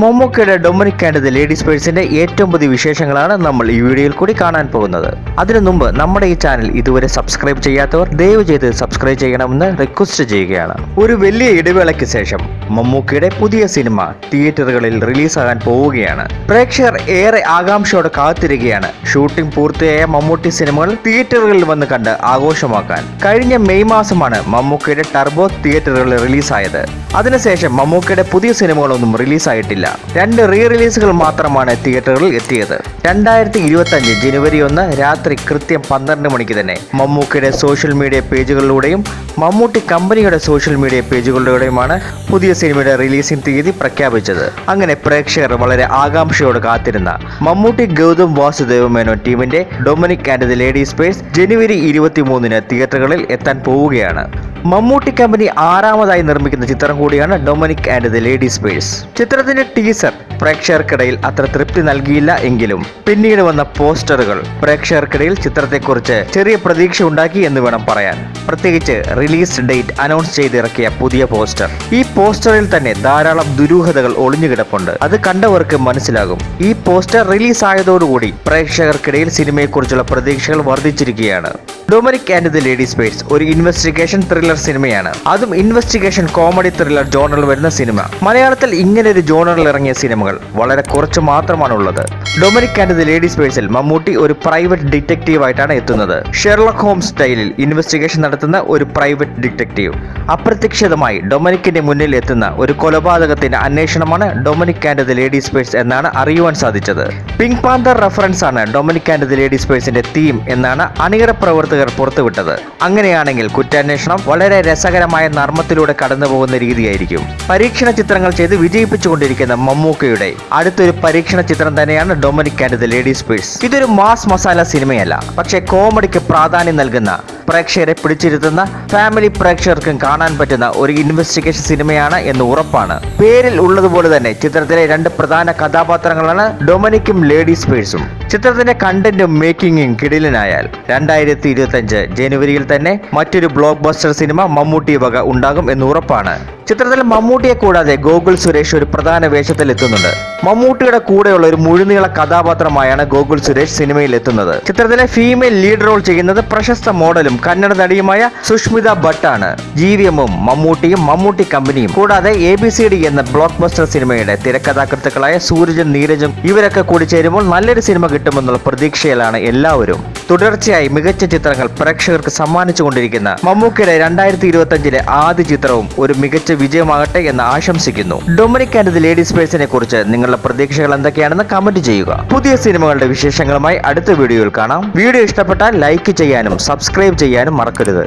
മമ്മൂക്കയുടെ Dominic and the ladies പേഴ്സിന്റെ ഏറ്റവും പുതിയ വിശേഷങ്ങളാണ് നമ്മൾ ഈ വീഡിയോയിൽ കൂടി കാണാൻ പോകുന്നത്. അതിനു മുമ്പ് നമ്മുടെ ഈ ചാനൽ ഇതുവരെ സബ്സ്ക്രൈബ് ചെയ്യാത്തവർ ദയവ് ചെയ്ത് സബ്സ്ക്രൈബ് ചെയ്യണമെന്ന് റിക്വസ്റ്റ് ചെയ്യുകയാണ്. ഒരു വലിയ ഇടവേളയ്ക്ക് ശേഷം മമ്മൂക്കയുടെ പുതിയ സിനിമ തിയേറ്ററുകളിൽ റിലീസാകാൻ പോവുകയാണ്. പ്രേക്ഷകർ ഏറെ ആകാംക്ഷയോടെ കാത്തിരിക്കുകയാണ്. ഷൂട്ടിംഗ് പൂർത്തിയായ മമ്മൂട്ടി സിനിമകൾ തിയേറ്ററുകളിൽ വന്ന് കണ്ട് ആഘോഷമാക്കാൻ. കഴിഞ്ഞ മെയ് മാസമാണ് മമ്മൂക്കയുടെ ടർബോ തിയേറ്ററുകളിൽ റിലീസായത്. അതിനുശേഷം മമ്മൂക്കയുടെ പുതിയ സിനിമകളൊന്നും റിലീസായിട്ടില്ല. രണ്ട് റീ റിലീസുകൾ മാത്രമാണ് തിയേറ്ററുകളിൽ എത്തിയത്. രണ്ടായിരത്തി ഇരുപത്തി അഞ്ച് ജനുവരി ഒന്ന് രാത്രി കൃത്യം പന്ത്രണ്ട് മണിക്ക് തന്നെ മമ്മൂക്കയുടെ സോഷ്യൽ മീഡിയ പേജുകളിലൂടെയും മമ്മൂട്ടി കമ്പനിയുടെ സോഷ്യൽ മീഡിയ പേജുകളിലൂടെയുമാണ് പുതിയ സിനിമയുടെ റിലീസിംഗ് തീയതി പ്രഖ്യാപിച്ചത്. അങ്ങനെ പ്രേക്ഷകർ വളരെ ആകാംക്ഷയോട് കാത്തിരുന്ന മമ്മൂട്ടി ഗൗതം വാസുദേവ മേനോൻ ടീമിന്റെ Dominic and the ladies purse ജനുവരി ഇരുപത്തി മൂന്നിന് തിയേറ്ററുകളിൽ എത്താൻ പോവുകയാണ്. മമ്മൂട്ടി കമ്പനി ആറാമതായി നിർമ്മിക്കുന്ന ചിത്രം കൂടിയാണ് Dominic and the ladies purse ചിത്രത്തിന്റെ ടീസർ പ്രേക്ഷകർക്കിടയിൽ അത്ര തൃപ്തി നൽകിയില്ല എങ്കിലും പിന്നീട് വന്ന പോസ്റ്ററുകൾ പ്രേക്ഷകർക്കിടയിൽ ചിത്രത്തെക്കുറിച്ച് ചെറിയ പ്രതീക്ഷ ഉണ്ടാക്കി എന്ന് വേണം പറയാൻ. പ്രത്യേകിച്ച് റിലീസ് ഡേറ്റ് അനൗൺസ് ചെയ്തിറക്കിയ പുതിയ പോസ്റ്റർ. ഈ പോസ്റ്ററിൽ തന്നെ ധാരാളം ദുരൂഹതകൾ ഒളിഞ്ഞുകിടപ്പുണ്ട് അത് കണ്ടവർക്ക് മനസ്സിലാകും. ഈ പോസ്റ്റർ റിലീസ് ആയതോടുകൂടി പ്രേക്ഷകർക്കിടയിൽ സിനിമയെക്കുറിച്ചുള്ള പ്രതീക്ഷകൾ വർദ്ധിച്ചിരിക്കുകയാണ്. Dominic and the ladies purse ഒരു ഇൻവെസ്റ്റിഗേഷൻ ത്രില്ലർ സിനിമയാണ് അതും ഇൻവെസ്റ്റിഗേഷൻ കോമഡി ത്രില്ലർ ജോണറിൽ വരുന്ന സിനിമ മലയാളത്തിൽ ഇങ്ങനെ ഒരു ജോണറിൽ ഇറങ്ങിയ സിനിമകൾ വളരെ കുറച്ച് മാത്രമാണ് ഉള്ളത് ഡൊമിനിക് ആൻഡ് ദി ലേഡീസ് പേഴ്സിൽ മമ്മൂട്ടി ഒരു പ്രൈവറ്റ് ഡിറ്റക്റ്റീവ് ആയിട്ടാണ് എത്തുന്നത്. ഷെർലക് ഹോംസ് സ്റ്റൈലിൽ ഇൻവെസ്റ്റിഗേഷൻ നടത്തുന്ന ഒരു പ്രൈവറ്റ് ഡിറ്റക്റ്റീവ് അപ്രത്യക്ഷിതമായി ഡൊമിനിക്കിന്റെ മുന്നിൽ എത്തുന്ന ഒരു കൊലപാതകത്തിന്റെ അന്വേഷണമാണ് Dominic and the ladies purse എന്നാണ് അറിയുവാൻ സാധിച്ചത്. പിങ്ക് പാന്തർ റെഫറൻസ് ആണ് ഡൊമിനിക് ആൻഡ് ദി ലേഡീസ് പേഴ്സിന്റെ തീം എന്നാണ് അണിയറ പ്രവർത്തകർ പുറത്തുവിട്ടത്. അങ്ങനെയാണെങ്കിൽ കുറ്റാന്വേഷണം വളരെ രസകരമായ നർമ്മത്തിലൂടെ കടന്നു പോകുന്ന രീതിയായിരിക്കും. പരീക്ഷണ ചിത്രങ്ങൾ ചെയ്ത് വിജയിപ്പിച്ചുകൊണ്ടിരിക്കുന്ന മമ്മൂക്കയുടെ അടുത്തൊരു പരീക്ഷണ ചിത്രം തന്നെയാണ് Dominic and the ladies purse ഇതൊരു മാസ് മസാല സിനിമയല്ല പക്ഷേ കോമഡിക്ക് പ്രാധാന്യം നൽകുന്ന പ്രേക്ഷകരെ പിടിച്ചിരുത്തുന്ന ഫാമിലി പ്രേക്ഷകർക്കും കാണാൻ പറ്റുന്ന ഒരു ഇൻവെസ്റ്റിഗേഷൻ സിനിമയാണ് എന്ന് ഉറപ്പാണ്. പേരിൽ ഉള്ളതുപോലെ തന്നെ ചിത്രത്തിലെ രണ്ട് പ്രധാന കഥാപാത്രങ്ങളാണ് ഡൊമിനിക്കും ലേഡീസ് പേഴ്സും ചിത്രത്തിന്റെ കണ്ടന്റും മേക്കിങ്ങും കിടിലനായാൽ രണ്ടായിരത്തി ഇരുപത്തി ജനുവരിയിൽ തന്നെ മറ്റൊരു ബ്ലോക്ക് ബസ്റ്റർ സിനിമ മമ്മൂട്ടി വക ഉണ്ടാകും എന്ന് ഉറപ്പാണ്. ചിത്രത്തിൽ മമ്മൂട്ടിയെ കൂടാതെ ഗോകുൽ സുരേഷ് ഒരു പ്രധാന വേഷത്തിൽ എത്തുന്നുണ്ട്. മമ്മൂട്ടിയുടെ കൂടെയുള്ള ഒരു മുഴുനീള കഥാപാത്രമായാണ് ഗോകുൽ സുരേഷ് സിനിമയിൽ എത്തുന്നത്. ചിത്രത്തിലെ ഫീമെയിൽ ലീഡ് റോൾ ചെയ്യുന്നത് പ്രശസ്ത മോഡലും കന്നഡ നടിയുമായ സുഷ്മിത ഭട്ട് ജി വി എമ്മും മമ്മൂട്ടിയും മമ്മൂട്ടി കമ്പനിയും. കൂടാതെ എ ബി സി ഡി എന്ന ബ്ലോക്ക് ബസ്റ്റർ സിനിമയുടെ തിരക്കഥാകൃത്തുക്കളായ സൂരജും നീരജും ഇവരൊക്കെ കൂടി ചേരുമ്പോൾ നല്ലൊരു സിനിമ കിട്ടുമെന്നുള്ള പ്രതീക്ഷയിലാണ് എല്ലാവരും. തുടർച്ചയായി മികച്ച ചിത്രങ്ങൾ പ്രേക്ഷകർക്ക് സമ്മാനിച്ചുകൊണ്ടിരിക്കുന്ന മമ്മൂക്കയുടെ രണ്ടായിരത്തി ഇരുപത്തി അഞ്ചിലെ ആദ്യ ചിത്രവും ഒരു മികച്ച വിജയമാകട്ടെ എന്ന് ആശംസിക്കുന്നു. ഡൊമിനിക് ആൻഡ് ദി ലേഡീസ് പേഴ്സിനെ കുറിച്ച് നിങ്ങളുടെ പ്രതീക്ഷകൾ എന്തൊക്കെയാണെന്ന് കമന്റ് ചെയ്യുക. പുതിയ സിനിമകളുടെ വിശേഷങ്ങളുമായി അടുത്ത വീഡിയോയിൽ കാണാം. വീഡിയോ ഇഷ്ടപ്പെട്ടാൽ ലൈക്ക് ചെയ്യാനും സബ്സ്ക്രൈബ് ചെയ്യാനും മറക്കരുത്.